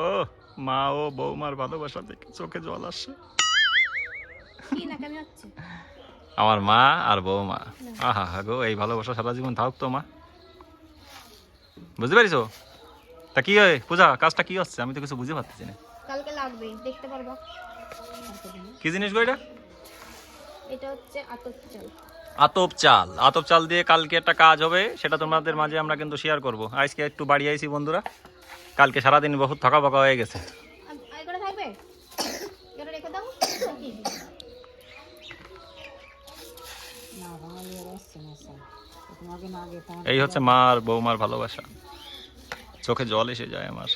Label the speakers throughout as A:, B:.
A: ও মা ও বৌমার ভালোবাসা দেখে চোখে জল
B: হচ্ছে?
A: আমার মা আর বৌমা। আহা হা গো এই ভালোবাসা সারা জীবন থাকুক তো মা। বুঝতে পারিস তা কি হয়? পূজা কাজটা কি হচ্ছে? আমি তো কিছু বুঝে পারতেছি না।
B: কালকে লাগবে দেখতে পারবা।
A: কি জিনিস গো এটা?
B: এটা হচ্ছে আতপ চাল।
A: আতপ চাল। আতপ চাল দিয়ে কালকে একটা কাজ হবে সেটা তোমাদের মাঝে আমরা কিন্তু শেয়ার করব। আজকে একটু বাড়ি আইছি বন্ধুরা। কালকে সারাদিন বহুত থকা বকা হয়ে গেছে? এই হচ্ছে মা আর বৌমার ভালোবাসা। চোখে জল এসে যায় আমার।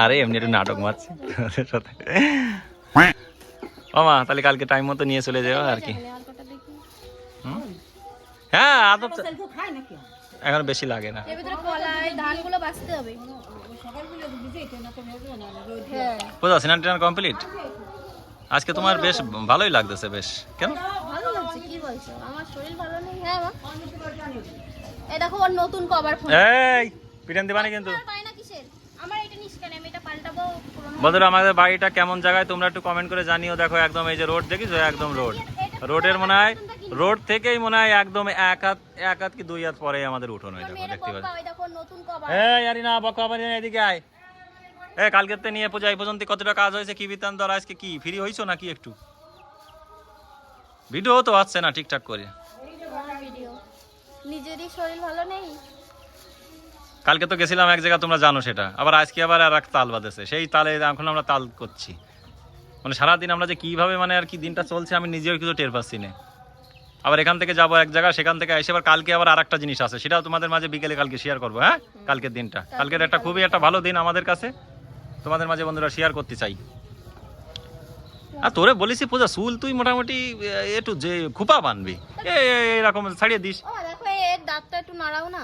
B: আর
A: এমনি একটু নাটক মারছি। সাথে। ও মা তাহলে কালকে টাইম মতো নিয়ে চলে যাও আর কি। হ্যাঁ আদব এখন বেশি লাগে না।
B: এর ভিতরে কলাই ধানগুলো বাছতে হবে। হ্যাঁ।
A: বুঝা স্নান টান কমপ্লিট আজকে তোমার বেশ ভালোই লাগতেছে বেশ। কেন?
B: ভালো লাগছে কি বলছো? আমার শরীর ভালো নেই। হ্যাঁ মা। এই দেখো ওর নতুন
A: এই পিটান দিবানি কিন্তু।
B: পাই না কিসের? আমার এটা নিস কেন আমি এটা পাল্টাবো পুরোনো
A: বন্ধুরা আমাদের বাড়িটা কেমন জায়গায় তোমরা একটু কমেন্ট করে জানিও। দেখো একদম এই যে রোড দেখিছো? একদম রোড রোডের মনে হয় রোড থেকেই মনে হয় একদম এক হাত এক হাত কি দুই হাত পরে আমাদের উঠোন হয়ে দেখো দেখতে পাচ্ছি হ্যাঁ আরে না বকা আবার এদিকে আয়। এ কালকের তে নিয়ে পূজা এই পর্যন্ত কতটা কাজ হয়েছে কি বৃত্তান্ত আর আজকে কি? ফ্রি হইছো নাকি একটু? ভিডিও তো আসছে না ঠিকঠাক করে।
B: নিজেরই শরীর ভালো নেই?
A: কালকে তো গেছিলাম এক জায়গা তোমরা জানো সেটা। আবার আজকে আবার আর এক তাল বাঁধেছে। সেই তালে এখন আমরা তাল করছি। মানে সারাদিন আমরা যে কীভাবে মানে আর কি দিনটা চলছে আমি নিজেও কিছু টের পাচ্ছি না। আবার এখান থেকে যাব এক জায়গা সেখান থেকে এসে আবার কালকে আবার আর একটা জিনিস আছে সেটাও তোমাদের মাঝে বিকেলে কালকে শেয়ার করব হ্যাঁ? কালকের দিনটা। কালকের একটা খুবই একটা ভালো দিন আমাদের কাছে। তোমাদের মাঝে বন্ধুরা শেয়ার করতে চাই। আর তোরে বলিসি পূজা চুল তুই মোটামুটি একটু যে খুপা বানবি। এরকম ছাড়িয়ে দিস।
B: দাঁতটা একটু নাড়াও না।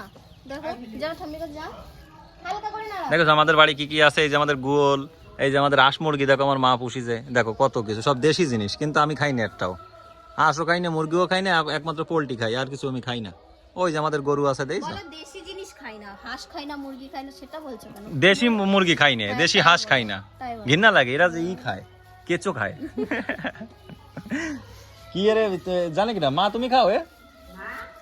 B: দেখো
A: আমাদের বাড়ি কি কি আছে এই যে আমাদের গোল এই যে আমাদের হাঁস মুরগি দেখো আমার মা পুষিছে দেখো কত কিছু সব দেশি জিনিস কিন্তু আমি খাই না একটাও। হাঁসও খাই না মুরগিও খাই না একমাত্র পোলট্রি খাই আর কিছু আমি খাই না। ওই যে আমাদের গরু আছে দেখ
B: দেশি জিনিস খাই না হাঁস খাই না মুরগি খাই না সেটা বলছো কেন?
A: দেশি মুরগি খাই না দেশি হাঁস খাই না। ঘৃণা লাগে এরা যে ই খায় কেঁচো খায়। কি রে জানে কিনা মা তুমি খাও এ?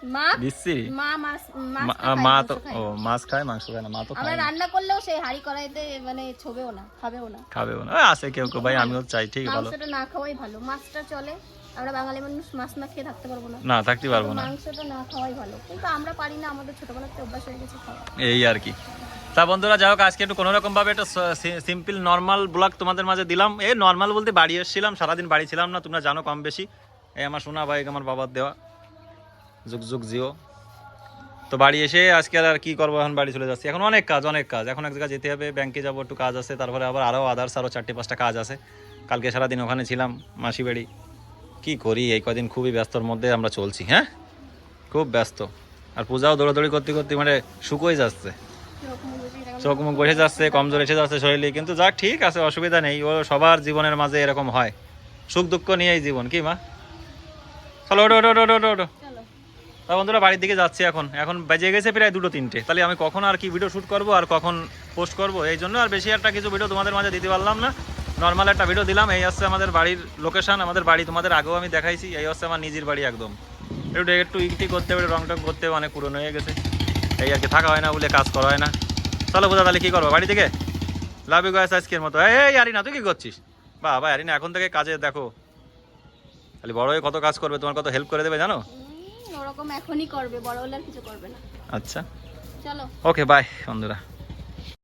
B: মা
A: দিচ্ছি?
B: মা মাছ মাছ
A: মা-
B: খায়,
A: মা
B: মাংস
A: তো ও মাছ খায় মাংস খায় না মা তো
B: আমরা রান্না করলেও সেই হাড়ি কড়াইতে মানে ছবেও না খাবেও না।
A: খাবেও না। ওই কেউ কেউ ভাই আমিও চাই ঠিক ভালো।
B: মাংসটা না খাওয়াই ভালো। মাছটা চলে আমরা বাঙালি মানুষ মাছ না খেয়ে থাকতে পারব না।
A: না থাকতে পারব না।
B: মাংসটা না খাওয়াই ভালো। কিন্তু আমরা পারি না আমাদের ছোটবেলা থেকে অভ্যাস হয়ে গেছে খাওয়া।
A: এই আর কি। তা বন্ধুরা যাই হোক আজকে একটু কোনো রকম ভাবে একটা সিম্পল নর্মাল ব্লগ তোমাদের মাঝে দিলাম। এই নর্মাল বলতে বাড়ি এসেছিলাম সারাদিন বাড়ি ছিলাম না তোমরা জানো কম বেশি। এই আমার সোনা ভাই আমার বাবার দেওয়া। যুগ যুগ জিও। তো বাড়ি এসে আজকে আর কি করব এখন বাড়ি চলে যাচ্ছি। এখন অনেক কাজ অনেক কাজ। এখন এক জায়গায় যেতে হবে ব্যাংকে যাব, একটু কাজ আছে, তারপরে আবার আরও আদার্স আরও চারটে পাঁচটা কাজ আছে। কালকে সারাদিন ওখানে ছিলাম, মাসি বাড়ি। কী করি, এই কদিন খুবই ব্যস্তর মধ্যে আমরা চলছি হ্যাঁ? খুব ব্যস্ত। আর পূজাও দৌড়াদৌড়ি করতে করতে মানে শুকোই যাচ্ছে। চোখ মুখ বসে যাচ্ছে কমজোর এসে যাচ্ছে শরীরে। কিন্তু যাক ঠিক আছে, অসুবিধা নেই। ও সবার জীবনের মাঝে এরকম হয়। সুখ দুঃখ নিয়েই জীবন, কি মা? চলো ওটো ওটো ওটো ওটো তা বন্ধুরা, বাড়ির দিকে যাচ্ছি এখন। এখন বেজে গেছে প্রায় দুটো তিনটে। তাহলে আমি কখন আর কি ভিডিও শ্যুট করব আর কখন পোস্ট করব? এই জন্য আর বেশি একটা কিছু ভিডিও তোমাদের মাঝে দিতে পারলাম না। নর্মাল একটা ভিডিও দিলাম। এই হচ্ছে আমাদের বাড়ির লোকেশন আমাদের বাড়ি তোমাদের আগেও আমি দেখাইছি। এই হচ্ছে আমার নিজের বাড়ি একদম। একটু একটু ইকটি করতে হবে রং টং করতে অনেক পুরনো হয়ে গেছে। এই আর কি থাকা হয় না বলে কাজ করা হয় না। চলো বোঝা, তাহলে কী করব? বাড়ি থেকে? লাভ ইউ গাইস আজকের মতো। এই আরিনা, তুই কী করছিস? বাবা, আরিনা, এখন থেকে কাজে দেখো। খালি বড় হয়ে কত কাজ করবে, তোমার কত হেল্প করে দেবে, জানো?
B: ওরকম এখনই করবে বড় হলে আর কিছু করবে না।
A: আচ্ছা।
B: চলো।
A: ওকে বাই বন্ধুরা।